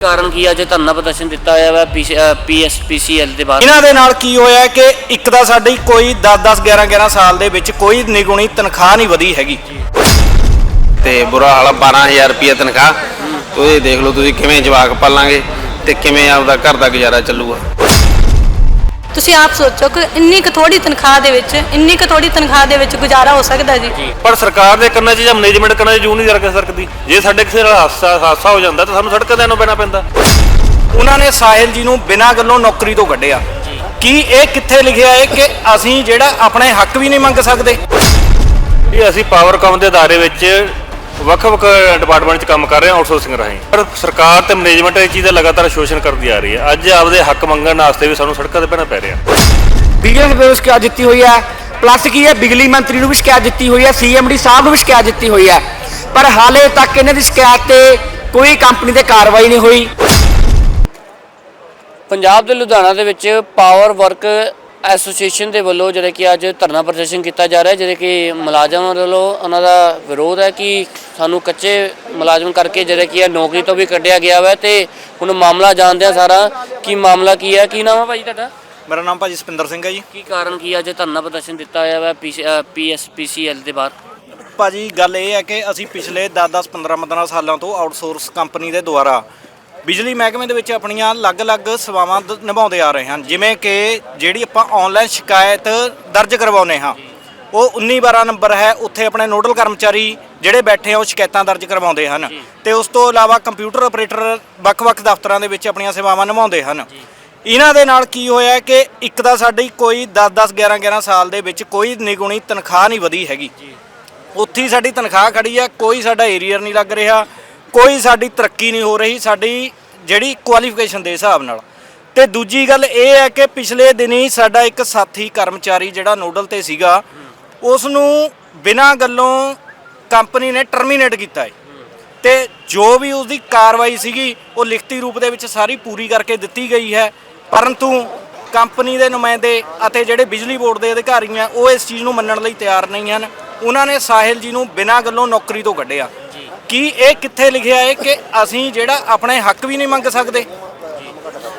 ਕਾਰਨ ਕੀ ਅੱਜ ਧਰਨਾ ਪ੍ਰਦਰਸ਼ਨ ਦਿੱਤਾ ਹੋਇਆ ਵਾ ਪੀਐਸਪੀਸੀਐਲ ਦੇ ਬਾਹਰ ਇਹਨਾਂ ਦੇ ਨਾਲ ਕੀ ਹੋਇਆ ਕਿ ਇੱਕ ਤਾਂ ਸਾਡੀ ਕੋਈ 10-10 11-11 ਸਾਲ ਦੇ ਵਿੱਚ ਕੋਈ ਨਿਗੁਣੀ ਤਨਖਾਹ ਨਹੀਂ ਵਧੀ ਹੈਗੀ। ਤੇ ਬੁਰਾ ਹਾਲ ਆ, 12000 ਰੁਪਏ ਤਨਖਾਹ। ਤੁਸੀਂ ਦੇਖ ਲਓ ਤੁਸੀਂ ਕਿਵੇਂ ਜਵਾਕ ਪਾਲਾਂਗੇ ਤੇ ਕਿਵੇਂ ਆਪਦਾ ਘਰ ਦਾ ਗੁਜ਼ਾਰਾ ਚੱਲੂਗਾ। ਤੁਸੀਂ ਆਪ ਸੋਚੋ ਕਿ ਇੰਨੀ ਕੁ ਥੋੜੀ ਤਨਖਾਹ ਦੇ ਵਿੱਚ ਇੰਨੀ ਕੁ ਥੋੜੀ ਤਨਖਾਹ ਦੇ ਵਿੱਚ ਗੁਜ਼ਾਰਾ ਹੋ ਸਕਦਾ ਜੀ। ਪਰ ਸਰਕਾਰ ਦੇ ਕੰਨਾਂ 'ਚ ਜਾਂ ਮੈਨੇਜਮੈਂਟ ਕੰਨਾਂ 'ਚ ਜੂ ਨਹੀਂ ਰੱਖ ਸਕਦੀ ਜੇ ਸਾਡੇ ਕਿਸੇ ਨਾਲ ਹਾਦਸਾ ਹਾਦਸਾ ਹੋ ਜਾਂਦਾ ਤਾਂ ਸਾਨੂੰ ਸੜਕਾਂ ਤੇ ਨੂੰ ਪੈਣਾ ਪੈਂਦਾ। ਉਹਨਾਂ ਨੇ ਸਾਹਿਲ ਜੀ ਨੂੰ ਬਿਨਾਂ ਗੱਲੋਂ ਨੌਕਰੀ ਤੋਂ ਕੱਢਿਆ। ਕੀ ਇਹ ਕਿੱਥੇ ਲਿਖਿਆ ਹੈ ਕਿ ਅਸੀਂ ਜਿਹੜਾ ਆਪਣੇ ਹੱਕ ਵੀ ਨਹੀਂ ਮੰਗ ਸਕਦੇ? ਇਹ ਅਸੀਂ ਪਾਵਰਕਾਮ ਦੇ ਅਦਾਰੇ ਵਿੱਚ ਵੱਖ-ਵੱਖ ਡਿਪਾਰਟਮੈਂਟ 'ਚ ਕੰਮ ਕਰ ਰਹੇ ਹਾਂ ਆਊਟਸੋਰਸਿੰਗ ਰਾਹੀਂ। ਪਰ ਸਰਕਾਰ ਤੇ ਮੈਨੇਜਮੈਂਟ ਇਹ ਚੀਜ਼ ਦਾ ਲਗਾਤਾਰ ਸ਼ੋਸ਼ਣ ਕਰਦੀ ਆ ਰਹੀ ਹੈ। ਅੱਜ ਆਪਦੇ ਹੱਕ ਮੰਗਣ ਵਾਸਤੇ ਵੀ ਸਾਨੂੰ ਸੜਕਾਂ ਤੇ ਪੈਣਾ ਪੈ ਰਿਹਾ। ਬਿਜਲੀ ਨੂੰ ਸ਼ਿਕਾਇਤ ਦਿੱਤੀ ਹੋਈ ਹੈ। ਪਲੱਸ ਕੀ ਹੈ ਬਿਜਲੀ ਮੰਤਰੀ ਨੂੰ ਵੀ ਸ਼ਿਕਾਇਤ ਦਿੱਤੀ ਹੋਈ ਹੈ ਸੀਐਮਡੀ ਸਾਹਿਬ ਨੂੰ ਵੀ ਸ਼ਿਕਾਇਤ ਦਿੱਤੀ ਹੋਈ ਹੈ। ਪਰ ਹਾਲੇ ਤੱਕ ਇਹਨਾਂ ਦੀ ਸ਼ਿਕਾਇਤ ਤੇ ਕੋਈ ਕੰਪਨੀ ਤੇ ਕਾਰਵਾਈ ਨਹੀਂ ਹੋਈ। ਪੰਜਾਬ ਦੇ ਲੁਧਿਆਣਾ ਦੇ ਵਿੱਚ ਪਾਵਰ ਵਰਕ ਐਸੋਸੀਏਸ਼ਨ ਦੇ ਵੱਲੋਂ ਜਿਹੜੇ ਕਿ ਅੱਜ ਧਰਨਾ ਪ੍ਰਦਰਸ਼ਨ ਕੀਤਾ ਜਾ ਰਿਹਾ ਹੈ ਜਿਹੜੇ ਕਿ ਮੁਲਾਜ਼ਮਾਂ ਵੱਲੋਂ ਉਹਨਾਂ ਦਾ ਵਿਰੋਧ ਹੈ ਕਿ ਸਾਨੂੰ ਕੱਚੇ ਮੁਲਾਜ਼ਮ ਕਰਕੇ ਜਿਹੜੇ ਕਿ ਇਹ ਨੌਕਰੀ ਤੋਂ ਵੀ ਕੱਢਿਆ ਗਿਆ ਵਾ ਤੇ ਹੁਣ ਮਾਮਲਾ ਜਾਣਦੇ ਆ ਸਾਰਾ। ਕੀ ਮਾਮਲਾ ਕੀ ਹੈ ਕੀ ਨਾਮ ਹੈ ਭਾਜੀ ਤੁਹਾਡਾ? ਮੇਰਾ ਨਾਮ ਭਾਜੀ ਸਪਿੰਦਰ ਸਿੰਘ ਹੈ ਜੀ। ਕੀ ਕਾਰਨ ਕੀ ਅੱਜ ਧਰਨਾ ਪ੍ਰਦਰਸ਼ਨ ਦਿੱਤਾ ਹੋਇਆ ਵਾ ਪੀਐਸਪੀਸੀਐਲ ਦੇ ਬਾਹਰ। ਭਾਜੀ ਗੱਲ ਇਹ ਹੈ ਕਿ ਅਸੀਂ ਪਿਛਲੇ 10-10 15-15 ਸਾਲਾਂ ਤੋਂ ਆਊਟਸੋਰਸ ਕੰਪਨੀ ਦੇ ਦੁਆਰਾ ਬਿਜਲੀ ਮਹਿਕਮੇ ਦੇ ਵਿੱਚ ਆਪਣੀਆਂ ਅਲੱਗ-ਅਲੱਗ ਸੇਵਾਵਾਂ ਨਿਭਾਉਂਦੇ ਆ ਰਹੇ ਹਨ ਜਿਵੇਂ ਕਿ ਜਿਹੜੀ ਆਪਾਂ ਆਨਲਾਈਨ ਸ਼ਿਕਾਇਤ ਦਰਜ ਕਰਵਾਉਨੇ ਹਾਂ। ਉਹ 1912 ਨੰਬਰ ਹੈ ਉੱਥੇ ਆਪਣੇ ਨੋਡਲ ਕਰਮਚਾਰੀ ਜਿਹੜੇ ਬੈਠੇ ਆ ਉਹ ਸ਼ਿਕਾਇਤਾਂ ਦਰਜ ਕਰਵਾਉਂਦੇ ਹਨ ਤੇ ਉਸ ਤੋਂ ਇਲਾਵਾ ਕੰਪਿਊਟਰ ਆਪਰੇਟਰ ਵੱਖ-ਵੱਖ ਦਫ਼ਤਰਾਂ ਦੇ ਵਿੱਚ ਆਪਣੀਆਂ ਸੇਵਾਵਾਂ ਨਿਭਾਉਂਦੇ ਹਨ। ਇਹਨਾਂ ਦੇ ਨਾਲ ਕੀ ਹੋਇਆ ਕਿ ਇੱਕ ਤਾਂ ਸਾਡੀ ਕੋਈ 10-10 11-11 ਸਾਲ ਦੇ ਵਿੱਚ ਕੋਈ ਨਿਗੁਣੀ ਤਨਖਾਹ ਨਹੀਂ ਵਧੀ ਹੈਗੀ। ਉੱਥੇ ਸਾਡੀ ਤਨਖਾਹ ਖੜੀ ਆ ਕੋਈ ਸਾਡਾ ਏਰੀਅਰ ਨਹੀਂ ਲੱਗ ਰਿਹਾ ਕੋਈ ਸਾਡੀ ਤਰੱਕੀ ਨਹੀਂ ਹੋ ਰਹੀ ਸਾਡੀ ਜਿਹੜੀ ਕੁਆਲੀਫਿਕੇਸ਼ਨ ਦੇ ਹਿਸਾਬ ਨਾਲ। ਤੇ ਦੂਜੀ ਗੱਲ ਇਹ ਹੈ ਕਿ ਪਿਛਲੇ ਦਿਨੀ ਸਾਡਾ ਇੱਕ ਸਾਥੀ ਕਰਮਚਾਰੀ ਜਿਹੜਾ ਨੋਡਲ ਤੇ ਸੀਗਾ ਉਸ ਨੂੰ ਬਿਨਾਂ ਗੱਲੋਂ ਕੰਪਨੀ ਨੇ ਟਰਮੀਨੇਟ ਕੀਤਾ ਹੈ। ਤੇ ਜੋ ਵੀ ਉਸ ਦੀ ਕਾਰਵਾਈ ਸੀਗੀ ਉਹ ਲਿਖਤੀ ਰੂਪ ਦੇ ਵਿੱਚ ਸਾਰੀ ਪੂਰੀ ਕਰਕੇ ਦਿੱਤੀ ਗਈ ਹੈ। ਪਰੰਤੂ ਕੰਪਨੀ ਦੇ ਨੁਮਾਇੰਦੇ ਅਤੇ ਜਿਹੜੇ ਬਿਜਲੀ ਬੋਰਡ ਦੇ ਅਧਿਕਾਰੀ ਆ ਉਹ ਇਸ ਚੀਜ਼ ਨੂੰ ਮੰਨਣ ਲਈ ਤਿਆਰ ਨਹੀਂ ਹਨ। ਉਹਨਾਂ ਨੇ ਸਾਹਿਲ ਜੀ ਨੂੰ ਬਿਨਾਂ ਗੱਲੋਂ ਨੌਕਰੀ ਤੋਂ ਕੱਢਿਆ। ਕੀ ਇਹ ਕਿੱਥੇ ਲਿਖਿਆ ਹੈ ਕਿ ਅਸੀਂ ਜਿਹੜਾ ਆਪਣੇ ਹੱਕ ਵੀ ਨਹੀਂ ਮੰਗ ਸਕਦੇ?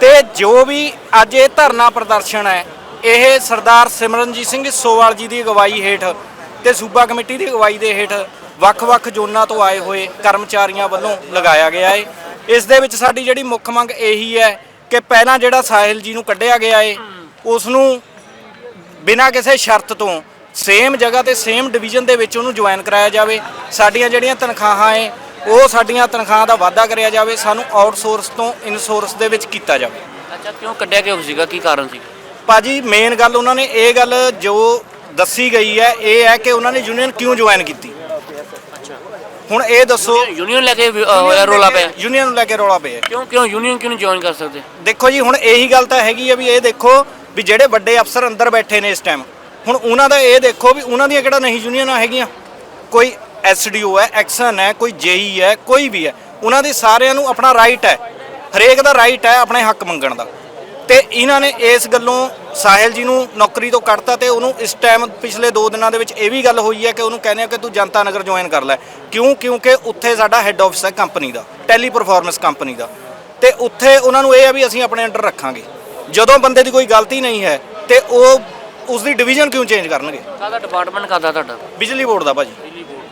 ਤੇ ਜੋ ਵੀ ਅੱਜ ਇਹ ਧਰਨਾ ਪ੍ਰਦਰਸ਼ਨ ਹੈ ਇਹ ਸਰਦਾਰ ਸਿਮਰਨਜੀਤ ਸਿੰਘ ਸੋਵਾਲ ਜੀ ਦੀ ਅਗਵਾਈ ਹੇਠ ਤੇ ਸੂਬਾ ਕਮੇਟੀ ਦੀ ਅਗਵਾਈ ਦੇ ਹੇਠ ਵੱਖ-ਵੱਖ ਜ਼ੋਨਾਂ ਤੋਂ ਆਏ ਹੋਏ ਕਰਮਚਾਰੀਆਂ ਵੱਲੋਂ ਲਗਾਇਆ ਗਿਆ ਹੈ ਇਸ ਦੇ ਵਿੱਚ ਸਾਡੀ ਜਿਹੜੀ ਮੁੱਖ ਮੰਗ ਇਹੀ ਹੈ ਕਿ ਪਹਿਲਾਂ ਜਿਹੜਾ ਸਾਹਿਲ ਜੀ ਨੂੰ ਕੱਢਿਆ ਗਿਆ ਹੈ ਉਸ ਨੂੰ ਬਿਨਾਂ ਕਿਸੇ ਸ਼ਰਤ ਤੋਂ ਸੇਮ ਜਗ੍ਹਾ ਤੇ ਸੇਮ ਡਿਵੀਜ਼ਨ ਦੇ ਵਿੱਚ ਉਹਨੂੰ ਜੁਆਇਨ ਕਰਾਇਆ ਜਾਵੇ। ਸਾਡੀਆਂ ਜਿਹੜੀਆਂ ਤਨਖਾਹਾਂ ਏ, ਉਹ ਸਾਡੀਆਂ ਤਨਖਾਹਾਂ ਦਾ ਵਾਧਾ ਕਰਿਆ ਜਾਵੇ, ਸਾਨੂੰ ਆਊਟਸੋਰਸ ਤੋਂ ਇਨਸੋਰਸ ਦੇ ਵਿੱਚ ਕੀਤਾ ਜਾਵੇ। ਅੱਛਾ, ਕਿਉਂ ਕੱਢਿਆ ਕਿਉਂ ਸੀਗਾ? ਕੀ ਕਾਰਨ ਸੀ ਭਾਜੀ ਮੇਨ ਗੱਲ ਉਹਨਾਂ ਨੇ ਇਹ ਗੱਲ ਜੋ ਦੱਸੀ ਗਈ ਹੈ ਇਹ ਹੈ ਕਿ ਉਹਨਾਂ ਨੇ ਯੂਨੀਅਨ ਕਿਉਂ ਜੁਆਇਨ ਕੀਤੀ? ਹੁਣ ਇਹ ਦੱਸੋ। ਯੂਨੀਅਨ ਲੈ ਕੇ ਵੀ, ਅਹ, ਹੋਇਆ ਰੋਲਾ ਪਿਆ। ਯੂਨੀਅਨ ਨੂੰ ਲੈ ਕੇ ਰੌਲਾ ਪਿਆ। ਕਿਉਂ ਕਿਉਂ ਯੂਨੀਅਨ ਕਿਉਂ ਨਹੀਂ ਜੁਆਇਨ ਕਰ ਸਕਦੇ? ਦੇਖੋ ਜੀ ਹੁਣ ਇਹੀ ਗੱਲ ਤਾਂ ਹੈਗੀ ਆ ਵੀ ਇਹ ਦੇਖੋ ਵੀ ਜਿਹੜੇ ਵੱਡੇ ਅਫਸਰ ਅੰਦਰ ਬੈਠੇ ਨੇ ਇਸ ਟਾਈਮ ਹੁਣ ਉਹਨਾਂ ਦਾ ਇਹ ਦੇਖੋ ਵੀ ਉਹਨਾਂ ਦੀਆਂ ਕਿਹੜਾ ਨਹੀਂ ਯੂਨੀਅਨਾਂ ਹੈਗੀਆਂ? ਕੋਈ ਐਸਡੀਓ ਹੈ ਐਕਸ਼ਨ ਹੈ ਕੋਈ ਜੇਈ ਹੈ ਕੋਈ ਵੀ ਹੈ। ਉਹਨਾਂ ਦੇ ਸਾਰਿਆਂ ਨੂੰ ਆਪਣਾ ਰਾਈਟ ਹੈ। ਹਰੇਕ ਦਾ ਰਾਈਟ ਹੈ ਆਪਣੇ ਹੱਕ ਮੰਗਣ ਦਾ। ਤੇ ਇਹਨਾਂ ਨੇ ਇਸ ਗੱਲੋਂ ਸਾਹਿਲ ਜੀ ਨੂੰ ਨੌਕਰੀ ਤੋਂ ਕੱਢਤਾ ਤੇ ਉਹਨੂੰ ਇਸ ਟਾਈਮ ਪਿਛਲੇ 2 ਦਿਨਾਂ ਦੇ ਵਿੱਚ ਇਹ ਵੀ ਗੱਲ ਹੋਈ ਹੈ ਕਿ ਉਹਨੂੰ ਕਹਿੰਦੇ ਆ ਕਿ ਤੂੰ ਜਨਤਾ ਨਗਰ ਜੁਆਇਨ ਕਰ ਲੈ। ਕਿਉਂ? ਕਿਉਂਕਿ ਉੱਥੇ ਸਾਡਾ ਹੈੱਡ ਆਫਿਸ ਹੈ ਕੰਪਨੀ ਦਾ ਟੈਲੀ ਪਰਫਾਰਮੈਂਸ ਕੰਪਨੀ ਦਾ। ਤੇ ਉੱਥੇ ਉਹਨਾਂ ਨੂੰ ਇਹ ਆ ਵੀ ਅਸੀਂ ਆਪਣੇ ਅੰਡਰ ਰੱਖਾਂਗੇ। ਜਦੋਂ ਬੰਦੇ ਦੀ ਕੋਈ ਗਲਤੀ ਨਹੀਂ ਹੈ ਤੇ ਉਹ ਉਸ ਦੀ ਡਿਵੀਜ਼ਨ ਕਿਉਂ ਚੇਂਜ ਕਰਨਗੇ? ਕਾਹਦਾ ਡਿਪਾਰਟਮੈਂਟ ਕਾਹਦਾ ਤੁਹਾਡਾ? ਬਿਜਲੀ ਬੋਰਡ ਦਾ ਭਾਜੀ।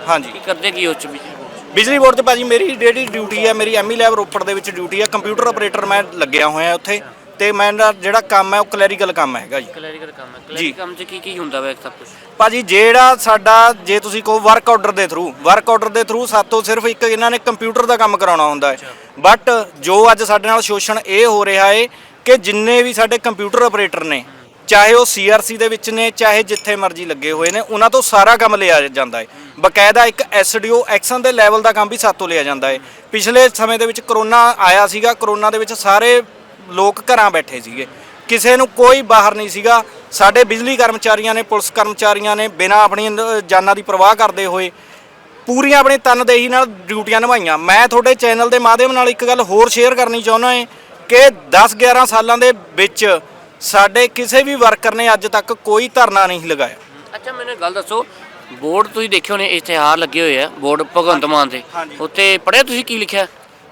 ਹਾਂਜੀ। ਕੀ ਕਰਦੇ ਕੀ ਉਸ ਚ ਬਿਜਲੀ ਬੋਰਡ ਬਿਜਲੀ ਬੋਰਡ 'ਚ ਭਾਜੀ ਮੇਰੀ ਡੇਲੀ ਡਿਊਟੀ ਹੈ ਮੇਰੀ ਐਮਈ ਲੈਬ ਰੋਪੜ ਦੇ ਵਿੱਚ ਡਿਊਟੀ ਹੈ। ਕੰਪਿਊਟਰ ਆਪਰੇਟਰ ਮੈਂ ਲੱਗਿਆ ਹੋਇਆ ਉੱਥੇ। ਤੇ ਮੇਰਾ ਜਿਹੜਾ ਕੰਮ ਹੈ ਉਹ ਕਲੈਰੀਕਲ ਕੰਮ ਹੈਗਾ ਜੀ। ਕਲੈਰੀਕਲ ਕੰਮ ਹੈ। ਕਲੈਰੀਕਲ ਕੰਮ ਚ ਕੀ ਕੀ ਹੁੰਦਾ ਵਾ ਸਭ ਕੁਝ ਭਾਜੀ ਜਿਹੜਾ ਸਾਡਾ ਜੇ ਤੁਸੀਂ ਕਹੋ ਵਰਕ ਆਰਡਰ ਦੇ ਥਰੂ ਵਰਕ ਆਰਡਰ ਦੇ ਥਰੂ ਸਾਤੋਂ ਸਿਰਫ ਇੱਕ ਇਹਨਾਂ ਨੇ ਕੰਪਿਊਟਰ ਦਾ ਕੰਮ ਕਰਾਉਣਾ ਹੁੰਦਾ ਹੈ। ਬਟ ਜੋ ਅੱਜ ਸਾਡੇ ਨਾਲ ਸ਼ੋਸ਼ਣ ਇਹ ਹੋ ਰਿਹਾ ਹੈ ਕਿ ਜਿੰਨੇ ਵੀ ਸਾਡੇ ਕੰਪਿਊਟਰ ਆਪਰੇਟਰ ਨੇ ਚਾਹੇ ਉਹ ਸੀਆਰਸੀ ਦੇ ਵਿੱਚ ਨੇ ਚਾਹੇ ਜਿੱਥੇ ਮਰਜ਼ੀ ਲੱਗੇ ਹੋਏ ਨੇ ਉਹਨਾਂ ਤੋਂ ਸਾਰਾ ਕੰਮ ਲਿਆ ਜਾਂਦਾ ਹੈ। ਬਕਾਇਦਾ ਇੱਕ ਐਸਡੀਓ ਐਕਸ਼ਨ ਦੇ ਲੈਵਲ ਦਾ ਕੰਮ ਵੀ ਸਾਤੋਂ ਲਿਆ ਜਾਂਦਾ ਹੈ ਪਿਛਲੇ ਸਮੇਂ ਦੇ ਵਿੱਚ ਕਰੋਨਾ ਆਇਆ ਸੀਗਾ ਕਰੋਨਾ ਦੇ ਵਿੱਚ ਸਾਰੇ ਲੋਕ ਘਰਾਂ ਬੈਠੇ ਸੀਗੇ। ਕਿਸੇ ਨੂੰ ਕੋਈ ਬਾਹਰ ਨਹੀਂ ਸੀਗਾ। ਸਾਡੇ ਬਿਜਲੀ ਕਰਮਚਾਰੀਆਂ ਨੇ ਪੁਲਿਸ ਕਰਮਚਾਰੀਆਂ ਨੇ ਬਿਨਾਂ ਆਪਣੀ ਜਾਨਾਂ ਦੀ ਪਰਵਾਹ ਕਰਦੇ ਹੋਏ ਪੂਰੀਆਂ ਆਪਣੀ ਤਨਦੇਹੀ ਨਾਲ ਡਿਊਟੀਆਂ ਨਿਭਾਈਆਂ। ਮੈਂ ਤੁਹਾਡੇ ਚੈਨਲ ਦੇ ਮਾਧਿਅਮ ਨਾਲ ਇੱਕ ਗੱਲ ਹੋਰ ਸ਼ੇਅਰ ਕਰਨੀ ਚਾਹੁੰਦਾ ਹਾਂ ਕਿ 10 11 ਸਾਲਾਂ ਦੇ ਵਿੱਚ ਸਾਡੇ ਕਿਸੇ ਵੀ ਵਰਕਰ ਨੇ ਅੱਜ ਤੱਕ ਕੋਈ ਧਰਨਾ ਨਹੀਂ ਲਗਾਇਆ। ਅੱਛਾ ਮੈਨੂੰ ਗੱਲ ਦੱਸੋ। ਬੋਰਡ ਤੁਸੀਂ ਦੇਖਿਓ ਨੇ ਇਸ਼ਤਿਹਾਰ ਲੱਗੇ ਹੋਏ ਆ। ਬੋਰਡ ਭਗਵੰਤ ਮਾਨ ਦੇ। ਉੱਤੇ ਪੜਿਆ ਤੁਸੀਂ ਕੀ ਲਿਖਿਆ?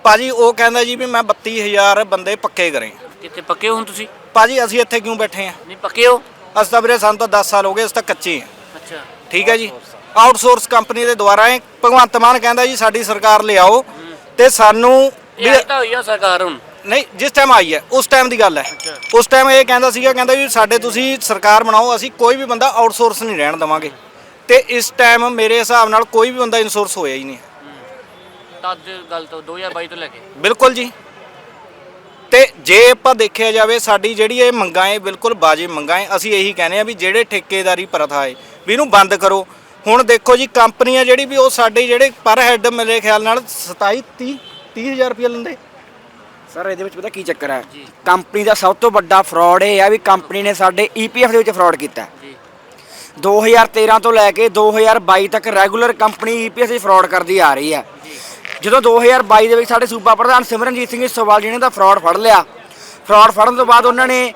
ਭਾਜੀ ਉਹ ਕਹਿੰਦਾ ਜੀ ਵੀ ਮੈਂ 32000 ਬੰਦੇ ਪੱਕੇ ਕਰੇ। ਕਿੱਥੇ ਪੱਕੇ ਹੋ ਹੁਣ ਤੁਸੀਂ? ਭਾਜੀ ਅਸੀਂ ਇੱਥੇ ਕਿਉਂ ਬੈਠੇ ਆ ਨਹੀਂ ਪੱਕੇ ਹੋ? ਅਸੀਂ ਤਾਂ ਵੀਰੇ ਸਾਨੂੰ ਤਾਂ 10 ਸਾਲ ਹੋ ਗਏ ਅਸੀਂ ਤਾਂ ਕੱਚੇ ਆ ਅੱਛਾ। ਠੀਕ ਹੈ ਜੀ। ਆਊਟਸੋਰਸ ਕੰਪਨੀ ਦੇ ਦੁਆਰਾ ਇਹ ਭਗਵੰਤ ਮਾਨ ਕਹਿੰਦਾ ਜੀ ਸਾਡੀ ਸਰਕਾਰ ਲਿਆਓ ਤੇ ਸਾਨੂੰ ਇਹ ਵੀ ਆਈ ਤਾਂ ਹੋਈ ਆ ਸਰਕਾਰ ਹੁਣ? ਨਹੀਂ ਜਿਸ ਟਾਈਮ ਆਈ ਹੈ ਉਸ ਟਾਈਮ ਦੀ ਗੱਲ ਹੈ। ਉਸ ਟਾਈਮ ਇਹ ਕਹਿੰਦਾ ਸੀਗਾ ਕਹਿੰਦਾ ਵੀ ਸਾਡੇ ਤੁਸੀਂ ਸਰਕਾਰ ਬਣਾਓ ਅਸੀਂ ਕੋਈ ਵੀ ਬੰਦਾ ਆਊਟਸੋਰਸ ਨਹੀਂ ਰਹਿਣ ਦੇਵਾਂਗੇ। ਤੇ ਇਸ ਟਾਈਮ ਮੇਰੇ ਹਿਸਾਬ ਨਾਲ ਕੋਈ ਵੀ ਬੰਦਾ ਇਨਸੋਰਸ ਹੋਇਆ ਹੀ ਨਹੀਂ ਤਦ ਗੱਲ ਤੋਂ 2022 ਤੋਂ ਲੈ ਕੇ। ਬਿਲਕੁਲ ਜੀ। ਤੇ ਜੇ ਆਪਾਂ ਦੇਖਿਆ ਜਾਵੇ ਸਾਡੀ ਜਿਹੜੀ ਇਹ ਮੰਗਾਂ ਹੈ ਬਿਲਕੁਲ ਬਾਜੇ ਮੰਗਾਂ ਹੈ ਅਸੀਂ ਇਹੀ ਕਹਿੰਦੇ ਆ ਵੀ ਜਿਹੜੇ ਠੇਕੇਦਾਰੀ ਪ੍ਰਥਾ ਹੈ ਵੀ ਇਹਨੂੰ ਬੰਦ ਕਰੋ। ਹੁਣ ਦੇਖੋ ਜੀ ਕੰਪਨੀਆਂ ਜਿਹੜੀ ਵੀ ਉਹ ਸਾਡੇ ਜਿਹੜੇ ਪਰ ਹੈੱਡ ਮੇਰੇ ਖਿਆਲ ਨਾਲ 27 30 30000 ਰੁਪਏ ਲੈਂਦੇ। ਸਰ ਇਹਦੇ ਵਿੱਚ ਪਤਾ ਕੀ ਚੱਕਰ ਹੈ? ਕੰਪਨੀ ਦਾ ਸਭ ਤੋਂ ਵੱਡਾ ਫਰਾਡ ਇਹ ਹੈ ਵੀ ਕੰਪਨੀ ਨੇ ਸਾਡੇ ਈਪੀਐਫ ਦੇ ਵਿੱਚ ਫਰਾਡ ਕੀਤਾ। ਜੀ। 2013 ਤੋਂ ਲੈ ਕੇ 2022 ਤੱਕ ਰੈਗੂਲਰ ਕੰਪਨੀ ਈਪੀਐਸ ਵਿੱਚ ਫਰਾਡ ਕਰਦੀ ਆ ਰਹੀ ਹੈ। ਜਦੋਂ 2022 ਦੇ ਵਿੱਚ ਸਾਡੇ ਸੂਬਾ ਪ੍ਰਧਾਨ ਸਿਮਰਨਜੀਤ ਸਿੰਘ ਸੋਵਾਲ ਜੀ ਨੇ ਦਾ ਫਰਾਡ ਫੜ ਲਿਆ। ਫਰਾਡ ਫੜਨ ਤੋਂ ਬਾਅਦ ਉਹਨਾਂ ਨੇ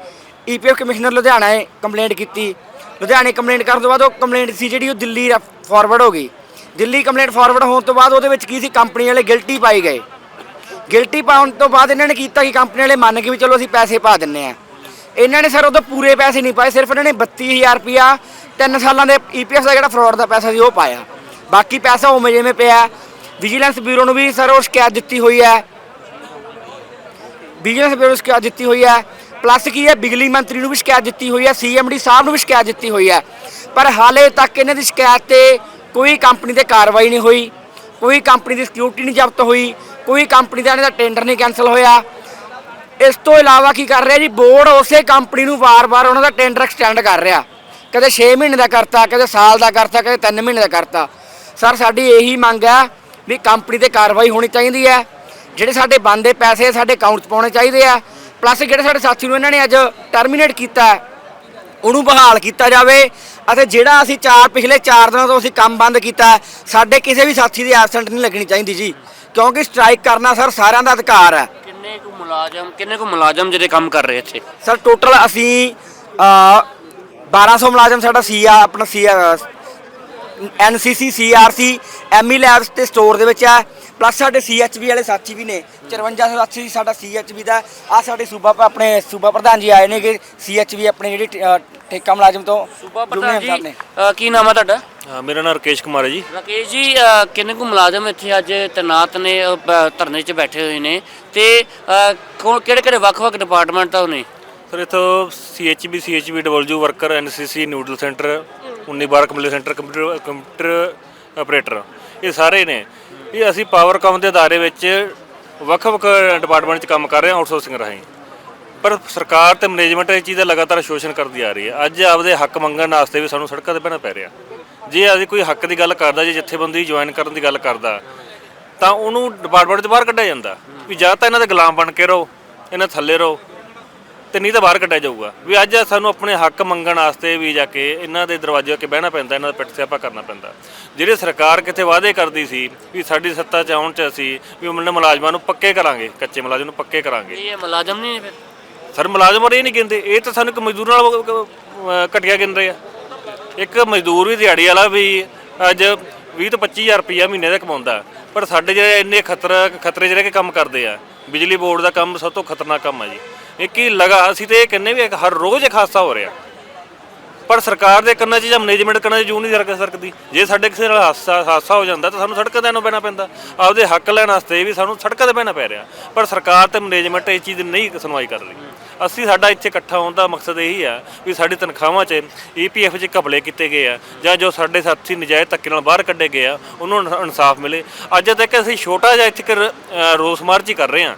ਈਪੀਐਫ ਕਮਿਸ਼ਨਰ ਲੁਧਿਆਣਾ ਕੰਪਲੇਂਟ ਕੀਤੀ। ਲੁਧਿਆਣੇ ਕੰਪਲੇਂਟ ਕਰਨ ਤੋਂ ਬਾਅਦ ਉਹ ਕੰਪਲੇਂਟ ਸੀ ਜਿਹੜੀ ਉਹ ਦਿੱਲੀ ਫਾਰਵਰਡ ਹੋ ਗਈ। ਦਿੱਲੀ ਕੰਪਲੇਂਟ ਫਾਰਵਰਡ ਹੋਣ ਤੋਂ ਬਾਅਦ ਉਹਦੇ ਵਿੱਚ ਕੀ ਸੀ? ਕੰਪਨੀ ਵਾਲੇ ਗਿਲਟੀ ਪਾਈ ਗਏ। ਗਿਲਟੀ ਪਾਉਣ ਤੋਂ ਬਾਅਦ ਇਹਨਾਂ ਨੇ ਕੀਤਾ ਕਿ ਕੰਪਨੀ ਵਾਲੇ ਮੰਨ ਕੇ ਵੀ ਚਲੋ ਅਸੀਂ ਪੈਸੇ ਪਾ ਦਿੰਨੇ ਆ। ਇਹਨਾਂ ਨੇ ਸਰ ਉਹਦੇ ਪੂਰੇ ਪੈਸੇ ਨਹੀਂ ਪਾਏ, ਸਿਰਫ ਇਹਨਾਂ ਨੇ 32000 ਰੁਪਿਆ ਤਿੰਨ ਸਾਲਾਂ ਦੇ ਈਪੀਐਫ ਦਾ ਜਿਹੜਾ ਫਰਾਡ ਦਾ ਪੈਸਾ ਸੀ ਉਹ ਪਾਇਆ। ਬਾਕੀ ਪੈਸਾ ਉਵੇਂ ਜਿਵੇਂ ਪਿਆ ਵਿਜੀਲੈਂਸ ਬਿਊਰੋ ਨੂੰ ਵੀ ਸਰ ਉਹ ਸ਼ਿਕਾਇਤ ਦਿੱਤੀ ਹੋਈ ਹੈ। ਵਿਜੀਲੈਂਸ ਬਿਊਰੋ ਸ਼ਿਕਾਇਤ ਦਿੱਤੀ ਹੋਈ ਹੈ। ਪਲੱਸ ਕੀ ਹੈ? ਬਿਜਲੀ ਮੰਤਰੀ ਨੂੰ ਵੀ ਸ਼ਿਕਾਇਤ ਦਿੱਤੀ ਹੋਈ ਹੈ। ਸੀਐਮਡੀ ਸਾਹਿਬ ਨੂੰ ਵੀ ਸ਼ਿਕਾਇਤ ਦਿੱਤੀ ਹੋਈ ਹੈ। ਪਰ ਹਾਲੇ ਤੱਕ ਇਹਨਾਂ ਦੀ ਸ਼ਿਕਾਇਤ ਤੇ ਕੋਈ ਕੰਪਨੀ ਤੇ ਕਾਰਵਾਈ ਨਹੀਂ ਹੋਈ। ਕੋਈ ਕੰਪਨੀ ਦੀ ਸਿਕਿਉਰਿਟੀ ਨਹੀਂ ਜ਼ਬਤ ਹੋਈ। ਕੋਈ ਕੰਪਨੀ ਦਾ ਇਹਨਾਂ ਦਾ ਟੈਂਡਰ ਨਹੀਂ ਕੈਨਸਲ ਹੋਇਆ। ਇਸ ਤੋਂ ਇਲਾਵਾ ਕੀ ਕਰ ਰਿਹਾ ਜੀ? ਬੋਰਡ ਉਸੇ ਕੰਪਨੀ ਨੂੰ ਵਾਰ-ਵਾਰ ਉਹਨਾਂ ਦਾ ਟੈਂਡਰ ਐਕਸਟੈਂਡ ਕਰ ਰਿਹਾ। ਕਦੇ 6 ਮਹੀਨੇ ਦਾ ਕਰਤਾ, ਕਦੇ ਸਾਲ ਦਾ ਕਰਤਾ, ਕਦੇ 3 ਮਹੀਨੇ ਦਾ ਕਰਤਾ। ਸਰ ਸਾਡੀ ਇਹੀ ਮੰਗ ਹੈ ਵੀ ਕੰਪਨੀ ਤੇ ਕਾਰਵਾਈ ਹੋਣੀ ਚਾਹੀਦੀ ਹੈ। ਜਿਹੜੇ ਸਾਡੇ ਬੰਦੇ ਪੈਸੇ ਸਾਡੇ ਅਕਾਊਂਟ 'ਚ ਪਾਉਣੇ ਚਾਹੀਦੇ ਆ। ਪਲੱਸ ਜਿਹੜੇ ਸਾਡੇ ਸਾਥੀ ਨੂੰ ਇਹਨਾਂ ਨੇ ਅੱਜ ਟਰਮੀਨੇਟ ਕੀਤਾ ਹੈ, ਉਹਨੂੰ ਬਹਾਲ ਕੀਤਾ ਜਾਵੇ ਅਤੇ ਜਿਹੜਾ ਅਸੀਂ ਚਾਰ ਪਿਛਲੇ 4 ਦਿਨਾਂ ਤੋਂ ਅਸੀਂ ਕੰਮ ਬੰਦ ਕੀਤਾ ਸਾਡੇ ਕਿਸੇ ਵੀ ਸਾਥੀ ਦੀ ਐਬਸੈਂਟ ਨਹੀਂ ਲੱਗਣੀ ਚਾਹੀਦੀ ਜੀ। ਕਿਉਂਕਿ ਸਟ੍ਰਾਈਕ ਕਰਨਾ ਸਰ ਸਾਰਿਆਂ ਦਾ ਅਧਿਕਾਰ ਹੈ। ਕਿੰਨੇ ਕੁ ਮੁਲਾਜ਼ਮ ਕਿੰਨੇ ਕੁ ਮੁਲਾਜ਼ਮ ਜਿਹੜੇ ਕੰਮ ਕਰ ਰਹੇ ਇੱਥੇ? ਸਰ ਟੋਟਲ ਅਸੀਂ ਅ, 1200 ਮੁਲਾਜ਼ਮ ਸਾਡਾ ਸੀ ਆ ਆਪਣਾ ਸੀ ਐਨਸੀਸੀ ਸੀਆਰਸੀ ਐਮਈ ਲੈਬਸ ਤੇ ਸਟੋਰ ਦੇ ਵਿੱਚ ਹੈ ਪਲੱਸ ਸਾਡੇ ਸੀਐਚਬੀ ਵਾਲੇ ਸਾਥੀ ਵੀ ਨੇ। 54 ਸਾਥੀ ਸਾਡਾ ਸੀਐਚਬੀ ਦਾ। ਆ ਸਾਡੇ ਸੂਬਾ ਆਪਣੇ ਸੂਬਾ ਪ੍ਰਧਾਨ ਜੀ ਆਏ ਨੇ ਕਿ ਸੀਐਚਬੀ ਆਪਣੇ ਜਿਹੜੀ ਠੇਕਾ ਮੁਲਾਜ਼ਮ ਤੋਂ ਸੂਬਾ ਪ੍ਰਧਾਨ ਜੀ ਕੀ ਨਾਮ ਹੈ ਤੁਹਾਡਾ? ਮੇਰਾ ਨਾਮ ਰਕੇਸ਼ ਕੁਮਾਰ ਹੈ ਜੀ। ਰਾਕੇਸ਼ ਜੀ ਕਿੰਨੇ ਕੁ ਮੁਲਾਜ਼ਮ ਇੱਥੇ ਅੱਜ ਤੈਨਾਤ ਨੇ ਧਰਨੇ 'ਚ ਬੈਠੇ ਹੋਏ ਨੇ? ਤੇ ਕਿਹੜੇ ਕਿਹੜੇ ਵੱਖ-ਵੱਖ ਡਿਪਾਰਟਮੈਂਟ ਤੋਂ ਨੇ? ਸਰ ਇਥੋਂ CHB CHB W worker NCC nodal centre 19 ਬਾਰ computer centre computer computer operator ਇਹ ਸਾਰੇ ਨੇ। ਇਹ ਅਸੀਂ ਪਾਵਰਕਾਮ ਦੇ ਅਦਾਰੇ ਵਿੱਚ ਵੱਖ-ਵੱਖ ਡਿਪਾਰਟਮੈਂਟ 'ਚ ਕੰਮ ਕਰ ਰਹੇ ਹਾਂ ਆਊਟਸੋਰਸਿੰਗ ਰਾਹੀਂ। ਪਰ ਸਰਕਾਰ ਤੇ ਮੈਨੇਜਮੈਂਟ ਇਹ ਚੀਜ਼ ਦਾ ਲਗਾਤਾਰ ਸ਼ੋਸ਼ਣ ਕਰਦੀ ਆ ਰਹੀ ਹੈ। ਅੱਜ ਆਪਦੇ ਹੱਕ ਮੰਗਣ ਵਾਸਤੇ ਵੀ ਸਾਨੂੰ ਸੜਕਾਂ ਤੇ ਬਹਿਣਾ ਪੈ ਰਿਹਾ। ਜੇ ਅਸੀਂ ਕੋਈ ਹੱਕ ਦੀ ਗੱਲ ਕਰਦਾ, ਜੇ ਜਥੇਬੰਦੀ ਜੁਆਇਨ ਕਰਨ ਦੀ ਗੱਲ ਕਰਦਾ, ਤਾਂ ਉਹਨੂੰ ਡਿਪਾਰਟਮੈਂਟ 'ਚ ਬਾਹਰ ਕੱਢਿਆ ਜਾਂਦਾ। ਵੀ ਜਾਂ ਤਾਂ ਇਹਨਾਂ ਦੇ ਗੁਲਾਮ ਬਣ ਕੇ ਰਹੋ, ਇਹਨਾਂ ਥੱਲੇ ਰਹੋ। ਤੇ ਨਹੀਂ ਤਾਂ ਬਾਹਰ ਕੱਢਿਆ ਜਾਊਗਾ। ਵੀ ਅੱਜ ਸਾਨੂੰ ਆਪਣੇ ਹੱਕ ਮੰਗਣ ਵਾਸਤੇ ਵੀ ਜਾ ਕੇ ਇਹਨਾਂ ਦੇ ਦਰਵਾਜ਼ੇ ਅੱਗੇ ਬਹਿਣਾ ਪੈਂਦਾ ਇਹਨਾਂ ਦਾ ਪਿੱਠ ਸਿਆਪਾ ਕਰਨਾ ਪੈਂਦਾ। ਜਿਹੜੀ ਸਰਕਾਰ ਕਿਤੇ ਵਾਅਦੇ ਕਰਦੀ ਸੀ ਵੀ ਸਾਡੀ ਸੱਤਾ 'ਚ ਆਉਣ 'ਚ ਅਸੀਂ ਵੀ ਉਹਨਾਂ ਮੁਲਾਜ਼ਮਾਂ ਨੂੰ ਪੱਕੇ ਕਰਾਂਗੇ ਕੱਚੇ ਮੁਲਾਜ਼ਮ ਨੂੰ ਪੱਕੇ ਕਰਾਂਗੇ। ਇਹ ਮੁਲਾਜ਼ਮ ਨਹੀਂ ਫਿਰ? ਸਰ ਮੁਲਾਜ਼ਮ ਇਹ ਨਹੀਂ ਗਿਣਦੇ ਇਹ ਤਾਂ ਸਾਨੂੰ ਇੱਕ ਮਜ਼ਦੂਰ ਨਾਲ ਘਟੀਆ ਗਿਣ ਰਹੇ ਆ। ਇੱਕ ਮਜ਼ਦੂਰ ਵੀ ਦਿਹਾੜੀ ਵਾਲਾ ਵੀ ਅੱਜ 20 ਤੋਂ 25000 ਰੁਪਈਆ ਮਹੀਨੇ ਦਾ ਕਮਾਉਂਦਾ। ਪਰ ਸਾਡੇ ਜਿਹੜੇ ਇੰਨੇ ਖਤਰਾ ਖਤਰੇ ਜਿਹੜੇ ਕਿ ਕੰਮ ਕਰਦੇ ਆ ਬਿਜਲੀ ਬੋਰਡ ਦਾ ਕੰਮ ਸਭ ਤੋਂ ਖਤਰਨਾਕ ਕੰਮ ਆ ਜੀ। ਇੱਕ ਹੀ ਲਗਾ ਅਸੀਂ ਤੇ ਇਹ ਕਹਿੰਨੇ ਵੀ ਇੱਕ ਹਰ ਰੋਜ਼ ਇੱਕ ਹਾਦਸਾ ਹੋ ਰਿਹਾ। ਪਰ ਸਰਕਾਰ ਦੇ ਕੰਨਾਂ 'ਚ ਜਾਂ ਮੈਨੇਜਮੈਂਟ ਕੰਨਾਂ 'ਚ ਜੂ ਨਹੀਂ ਸਰਕ ਸਕਦੀ ਜੇ ਸਾਡੇ ਕਿਸੇ ਨਾਲ ਹਾਦਸਾ ਹਾਦਸਾ ਹੋ ਜਾਂਦਾ ਤਾਂ ਸਾਨੂੰ ਸੜਕਾਂ ਤੇ ਨੂੰ ਬਹਿਣਾ ਪੈਂਦਾ। ਆਪਦੇ ਹੱਕ ਲੈਣ ਵਾਸਤੇ ਵੀ ਸਾਨੂੰ ਸੜਕਾਂ ਤੇ ਬਹਿਣਾ ਪੈ ਰਿਹਾ। ਪਰ ਸਰਕਾਰ ਤੇ ਮੈਨੇਜਮੈਂਟ ਇਹ ਚੀਜ਼ ਦੀ ਨਹੀਂ ਸੁਣਵਾਈ ਕਰ ਰਹੀ। ਅਸੀਂ ਸਾਡਾ ਇੱਥੇ ਇਕੱਠਾ ਹੋਣ ਦਾ ਮਕਸਦ ਇਹੀ ਆ ਵੀ ਸਾਡੀ ਤਨਖਾਹਾਂ 'ਚ ਈਪੀਐਫ 'ਚ ਘਪਲੇ ਕੀਤੇ ਗਏ ਆ ਜਾਂ ਜੋ ਸਾਡੇ ਸਾਥੀ ਨਜਾਇਜ਼ ਧੱਕੇ ਨਾਲ ਬਾਹਰ ਕੱਢੇ ਗਏ ਆ, ਉਹਨਾਂ ਨੂੰ ਇਨਸਾਫ ਮਿਲੇ। ਅੱਜ ਤੱਕ ਅਸੀਂ ਛੋਟਾ ਜਿਹਾ ਇੱਥੇ ਰੋਸ ਮਾਰਚ ਹੀ ਕਰ ਰਹੇ ਆ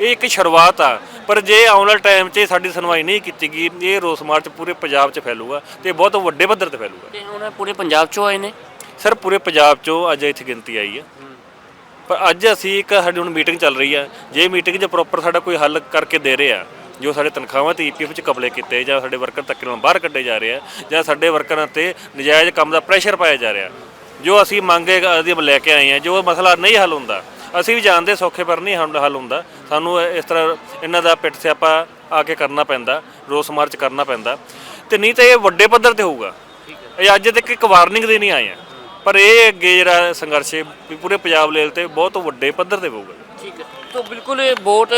ਇਹ ਇੱਕ ਸ਼ੁਰੂਆਤ ਆ। ਪਰ ਜੇ ਆਉਣ ਵਾਲੇ ਟਾਈਮ 'ਚ ਸਾਡੀ ਸੁਣਵਾਈ ਨਹੀਂ ਕੀਤੀ ਗਈ ਇਹ ਰੋਸ ਮਾਰਚ ਪੂਰੇ ਪੰਜਾਬ 'ਚ ਫੈਲੂਗਾ ਤੇ ਬਹੁਤ ਵੱਡੇ ਪੱਧਰ ਤੇ ਫੈਲੂਗਾ। ਤੇ ਹੁਣ ਇਹ ਪੂਰੇ ਪੰਜਾਬ 'ਚੋਂ ਆਏ ਨੇ? ਸਰ ਪੂਰੇ ਪੰਜਾਬ 'ਚੋਂ ਅੱਜ ਇੱਥੇ ਗਿਣਤੀ ਆਈ ਹੈ। ਪਰ ਅੱਜ ਅਸੀਂ ਇੱਕ ਸਾਡੀ ਹੁਣ ਮੀਟਿੰਗ ਚੱਲ ਰਹੀ ਆ। ਜੇ ਮੀਟਿੰਗ 'ਚ ਪ੍ਰੋਪਰ ਸਾਡਾ ਕੋਈ ਹੱਲ ਕਰਕੇ ਦੇ ਰਹੇ ਆ ਜੋ ਸਾਡੇ ਤਨਖਾਹਾਂ ਤੇ ਈਪੀਐਫ 'ਚ ਕਬਲੇ ਕੀਤੇ ਜਾਂ ਸਾਡੇ ਵਰਕਰ ਧੱਕੇ ਨਾਲ ਬਾਹਰ ਕੱਢੇ ਜਾ ਰਹੇ ਆ ਜਾਂ ਸਾਡੇ ਵਰਕਰਾਂ ਤੇ ਨਜਾਇਜ਼ ਕੰਮ ਦਾ ਪ੍ਰੈਸ਼ਰ ਪਾਇਆ ਜਾ ਰਿਹਾ ਜੋ ਅਸੀਂ ਮੰਗੇ ਅਸੀਂ ਲੈ ਕੇ ਆਏ ਆ ਜੋ ਮਸਲਾ ਨਹੀਂ ਹੱਲ ਹੁੰਦਾ ਅਸੀਂ ਵੀ ਜਾਣਦੇ ਸੌਖੇ ਪਰ ਨਹੀਂ ਹੱਲ ਹੱਲ ਹੁੰਦਾ। ਸਾਨੂੰ ਇਸ ਤਰ੍ਹਾਂ ਇਹਨਾਂ ਦਾ ਪਿੱਠ ਸਿਆਪਾ ਆ ਕੇ ਕਰਨਾ ਪੈਂਦਾ, ਰੋਸ ਮਾਰਚ ਕਰਨਾ ਪੈਂਦਾ। ਤੇ ਨਹੀਂ ਤਾਂ ਇਹ ਵੱਡੇ ਪੱਧਰ ਤੇ ਹੋਊਗਾ। ਇਹ ਅੱਜ ਤੱਕ ਇੱਕ ਵਾਰਨਿੰਗ ਦੇ ਨਹੀਂ ਆਏ ਆ। ਪਰ ਇਹ ਅੱਗੇ ਜਿਹੜਾ ਸੰਘਰਸ਼ ਪੂਰੇ ਪੰਜਾਬ ਲੈਵਲ ਤੇ ਬਹੁਤ ਵੱਡੇ ਪੱਧਰ ਤੇ ਹੋਊਗਾ। ਠੀਕ ਹੈ। ਤਾਂ ਬਿਲਕੁਲ ਇਹ ਵੋਟ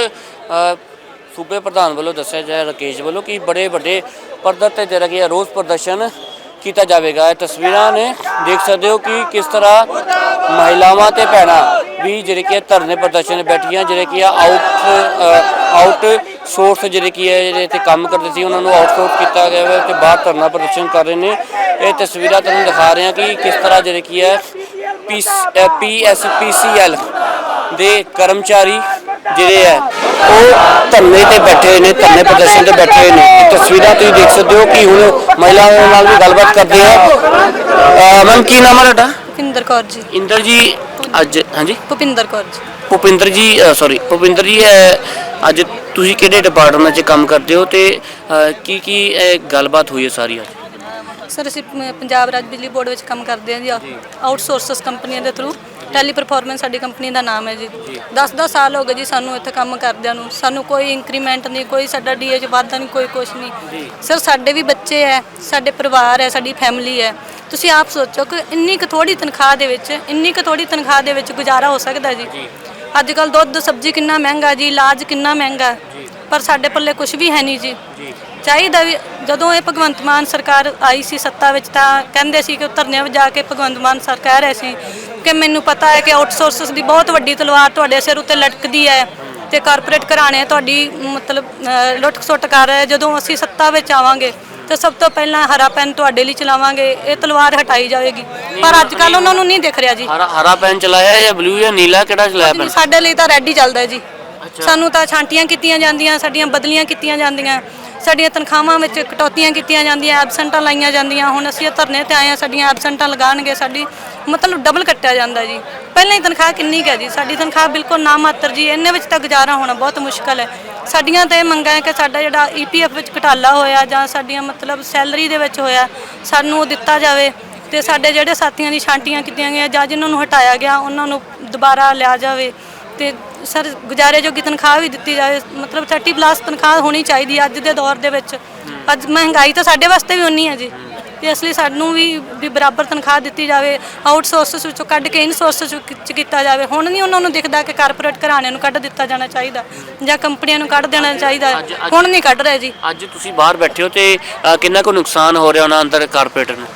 ਸੂਬੇ ਪ੍ਰਧਾਨ ਵੱਲੋਂ ਦੱਸਿਆ ਜਾ ਰਕੇਸ਼ ਵੱਲੋਂ ਕਿ ਬੜੇ ਵੱਡੇ ਪੱਧਰ ਤੇ ਜਿਹੜਾ ਕਿ ਇਹ ਰੋਸ ਪ੍ਰਦਰਸ਼ਨ ਕੀਤਾ ਜਾਵੇਗਾ। ਇਹ ਤਸਵੀਰਾਂ ਨੇ ਦੇਖ ਸਕਦੇ ਹੋ ਕਿ ਕਿਸ ਤਰ੍ਹਾਂ ਮਹਿਲਾਵਾਂ ਤੇ ਭੈਣਾਂ ਵੀ ਜਿਹੜੇ ਕਿ ਧਰਨੇ ਪ੍ਰਦਰਸ਼ਨ ਬੈਠੀਆਂ, ਜਿਹੜੇ ਕਿ ਆਊਟ ਆਊਟ ਸੋਰਸ ਜਿਹੜੇ ਕੀ ਹੈ ਜਿਹੜੇ ਇੱਥੇ ਕੰਮ ਕਰਦੇ ਸੀ, ਉਹਨਾਂ ਨੂੰ ਆਊਟਸੋਰਸ ਕੀਤਾ ਗਿਆ ਹੈ ਤੇ ਬਾਹਰ ਧਰਨਾ ਪ੍ਰਦਰਸ਼ਨ ਕਰ ਰਹੇ ਨੇ। ਇਹ ਤਸਵੀਰਾਂ ਤੁਹਾਨੂੰ ਦਿਖਾ ਰਹੇ ਹਾਂ ਕਿ ਕਿਸ ਤਰ੍ਹਾਂ ਜਿਹੜੇ ਕੀ ਹੈ ਪੀਐਸਪੀਸੀਐਲ ਦੇ ਕਰਮਚਾਰੀ ਜਿਹੜੇ ਹੈ ਉਹ ਧਰਨੇ ਤੇ ਬੈਠੇ ਹੋਏ ਨੇ ਧਰਨੇ ਪ੍ਰਦਰਸ਼ਨ ਤੇ ਬੈਠੇ ਹੋਏ ਨੇ। ਤਸਵੀਰਾਂ ਤੁਸੀਂ ਦੇਖ ਸਕਦੇ ਹੋ ਕਿ ਹੁਣ ਮਹਿਲਾਵਾਂ ਨਾਲ ਵੀ ਗੱਲਬਾਤ ਕਰਦੇ ਆ। ਮੈਮ ਕੀ ਨਾਮ ਹੈ ਤੁਹਾਡਾ? ਭੁਪਿੰਦਰ ਕੌਰ ਜੀ। ਇੰਦਰ ਜੀ ਅੱਜ ਹਾਂਜੀ? ਭੁਪਿੰਦਰ ਕੌਰ ਜੀ। ਭੁਪਿੰਦਰ ਜੀ ਸੌਰੀ ਭੁਪਿੰਦਰ ਜੀ ਅਹ, ਅੱਜ ਤੁਸੀਂ ਕਿਹੜੇ ਡਿਪਾਰਟਮੈਂਟ 'ਚ ਕੰਮ ਕਰਦੇ ਹੋ ਤੇ ਅਹ, ਕੀ ਕੀ ਇਹ ਗੱਲਬਾਤ ਹੋਈ ਹੈ ਸਾਰੀ ਅੱਜ? ਸਰ ਅਸੀਂ ਪ- ਪੰਜਾਬ ਰਾਜ ਬਿਜਲੀ ਬੋਰਡ ਵਿੱਚ ਕੰਮ ਕਰਦੇ ਹਾਂ ਜੀ ਆਊਟਸੋਰਸਸ ਕੰਪਨੀਆਂ ਦੇ ਥਰੂ ਟੈਲੀ ਪਰਫਾਰਮੈਂਸ ਸਾਡੀ ਕੰਪਨੀ ਦਾ ਨਾਮ ਹੈ ਜੀ। 10-10 ਸਾਲ ਹੋ ਗਏ ਜੀ ਸਾਨੂੰ ਇੱਥੇ ਕੰਮ ਕਰਦਿਆਂ ਨੂੰ। ਸਾਨੂੰ ਕੋਈ ਇੰਕਰੀਮੈਂਟ ਨਹੀਂ ਕੋਈ ਸਾਡਾ ਡੀਏ 'ਚ ਵਾਧਾ ਨਹੀਂ ਕੋਈ ਕੁਛ ਨਹੀਂ। ਸਰ ਸਾਡੇ ਵੀ ਬੱਚੇ ਹੈ ਸਾਡੇ ਪਰਿਵਾਰ ਹੈ ਸਾਡੀ ਫੈਮਿਲੀ ਹੈ। ਤੁਸੀਂ ਆਪ ਸੋਚੋ ਕਿ ਇੰਨੀ ਕੁ ਥੋੜੀ ਤਨਖਾਹ ਦੇ ਵਿੱਚ ਇੰਨੀ ਕੁ ਥੋੜੀ ਤਨਖਾਹ ਦੇ ਵਿੱਚ ਗੁਜ਼ਾਰਾ ਹੋ ਸਕਦਾ ਜੀ। ਅੱਜ ਕੱਲ ਦੁੱਧ ਸਬਜ਼ੀ ਕਿੰਨਾ ਮਹਿੰਗਾ ਜੀ ਇਲਾਜ ਕਿੰਨਾ ਮਹਿੰਗਾ। ਪਰ ਸਾਡੇ ਪੱਲੇ ਕੁਝ ਵੀ ਹੈ ਨਹੀਂ ਜੀ। ਚਾਹੀਦਾ ਵੀ ਜਦੋਂ ਇਹ ਭਗਵੰਤ ਮਾਨ ਸਰਕਾਰ ਆਈ ਸੀ ਸੱਤਾ ਵਿੱਚ ਤਾਂ ਕਹਿੰਦੇ ਸੀ ਕਿ ਧਰਨਿਆਂ ਵਿੱਚ ਜਾ ਕੇ ਭਗਵੰਤ ਮਾਨ ਸਰ ਕਹਿ ਰਹੇ ਸੀ। ਕਿ ਮੈਨੂੰ ਪਤਾ ਹੈ ਕਿ ਆਊਟਸੋਰਸਸ ਦੀ ਬਹੁਤ ਵੱਡੀ ਤਲਵਾਰ ਤੁਹਾਡੇ ਸਿਰ ਉੱਤੇ ਲਟਕਦੀ ਹੈ ਤੇ ਕਾਰਪੋਰੇਟ ਘਰਾਣੇ ਤੁਹਾਡੀ ਮਤਲਬ ਅਹ, ਲੁੱਟ ਖਸੁੱਟ ਕਰ ਰਹੇ ਜਦੋਂ ਅਸੀਂ ਸੱਤਾ ਵਿੱਚ ਆਵਾਂਗੇ ਤੇ ਸਭ ਤੋਂ ਪਹਿਲਾਂ ਹਰਾ ਪੈਨ ਤੁਹਾਡੇ ਲਈ ਚਲਾਵਾਂਗੇ ਇਹ ਤਲਵਾਰ ਹਟਾਈ ਜਾਵੇਗੀ। ਪਰ ਅੱਜ ਕੱਲ ਉਹਨਾਂ ਨੂੰ ਨਹੀਂ ਦਿਖ ਰਿਹਾ ਜੀ। ਹਰਾ ਹਰਾ ਪੈਨ ਚਲਾਇਆ ਜਾਂ ਬਲੂ ਜਾਂ ਨੀਲਾ ਕਿਹੜਾ ਚਲਾਇਆ ਪੈਨ? ਸਾਡੇ ਲਈ ਤਾਂ ਰੈੱਡ ਹੀ ਚੱਲਦਾ ਜੀ। ਸਾਨੂੰ ਤਾਂ ਛਾਂਟੀਆਂ ਕੀਤੀਆਂ ਜਾਂਦੀਆਂ ਸਾਡੀਆਂ ਬਦਲੀਆਂ ਕੀਤੀਆਂ ਜਾਂਦੀਆਂ। ਸਾਡੀਆਂ ਤਨਖਾਹਾਂ ਵਿੱਚ ਕਟੌਤੀਆਂ ਕੀਤੀਆਂ ਜਾਂਦੀਆਂ, ਐਬਸੈਂਟਾਂ ਲਾਈਆਂ ਜਾਂਦੀਆਂ। ਹੁਣ ਅਸੀਂ ਇਹ ਧਰਨੇ ਤੇ ਆਏ ਆ ਸਾਡੀਆਂ ਐਬਸੈਂਟਾਂ ਲਗਾਉਣਗੇ, ਸਾਡੀ ਮਤਲਬ ਡਬਲ ਕੱਟਿਆ ਜਾਂਦਾ ਜੀ। ਪਹਿਲਾਂ ਹੀ ਤਨਖਾਹ ਕਿੰਨੀ ਕੁ ਹੈ ਜੀ? ਸਾਡੀ ਤਨਖਾਹ ਬਿਲਕੁਲ ਨਾ ਮਾਤਰ ਜੀ, ਇੰਨੇ ਵਿੱਚ ਤਾਂ ਗੁਜ਼ਾਰਾ ਹੋਣਾ ਬਹੁਤ ਮੁਸ਼ਕਲ ਹੈ। ਸਾਡੀਆਂ ਤਾਂ ਇਹ ਮੰਗਾਂ ਹੈ ਕਿ ਸਾਡਾ ਜਿਹੜਾ ਈਪੀਐਫ ਵਿੱਚ ਘਟਾਲਾ ਹੋਇਆ ਜਾਂ ਸਾਡੀਆਂ ਮਤਲਬ ਸੈਲਰੀ ਦੇ ਵਿੱਚ ਹੋਇਆ, ਸਾਨੂੰ ਉਹ ਦਿੱਤਾ ਜਾਵੇ ਤੇ ਸਾਡੇ ਜਿਹੜੇ ਸਾਥੀਆਂ ਦੀ ਛਾਂਟੀਆਂ ਕੀਤੀਆਂ ਗਈਆਂ ਜਾਂ ਜਿਨ੍ਹਾਂ ਨੂੰ ਹਟਾਇਆ ਗਿਆ, ਉਹਨਾਂ ਨੂੰ ਦੁਬਾਰਾ ਲਿਆ ਜਾਵੇ। ਤੇ ਸਰ ਗੁਜ਼ਾਰੇ ਜੋਗੀ ਤਨਖਾਹ ਵੀ ਦਿੱਤੀ ਜਾਵੇ ਮਤਲਬ 30 ਪਲੱਸ ਤਨਖਾਹ ਹੋਣੀ ਚਾਹੀਦੀ ਹੈ ਅੱਜ ਦੇ ਦੌਰ ਦੇ ਵਿੱਚ। ਅੱਜ ਮਹਿੰਗਾਈ ਤਾਂ ਸਾਡੇ ਵਾਸਤੇ ਵੀ ਉਨੀ ਹੈ ਜੀ। ਤੇ ਇਸ ਲਈ ਸਾਨੂੰ ਵੀ ਵੀ ਬਰਾਬਰ ਤਨਖਾਹ ਦਿੱਤੀ ਜਾਵੇ ਆਊਟਸੋਰਸਸ ਵਿੱਚੋਂ ਕੱਢ ਕੇ ਇਨਸੋਰਸ ਚ ਕੀਤਾ ਜਾਵੇ। ਹੁਣ ਨਹੀਂ ਉਹਨਾਂ ਨੂੰ ਦਿਖਦਾ ਕਿ ਕਾਰਪੋਰੇਟ ਘਰਾਣਿਆਂ ਨੂੰ ਕੱਢ ਦਿੱਤਾ ਜਾਣਾ ਚਾਹੀਦਾ ਜਾਂ ਕੰਪਨੀਆਂ ਨੂੰ ਕੱਢ ਦੇਣਾ ਚਾਹੀਦਾ। ਹੁਣ ਨਹੀਂ ਕੱਢ ਰਹੇ ਜੀ। ਅੱਜ ਤੁਸੀਂ ਬਾਹਰ ਬੈਠੇ ਹੋ ਤੇ ਕਿੰਨਾ ਕੁ ਨੁਕਸਾਨ ਹੋ ਰਿਹਾ ਉਹਨਾਂ ਅੰਦਰ ਕਾਰਪੋਰੇਟਰ ਨੂੰ?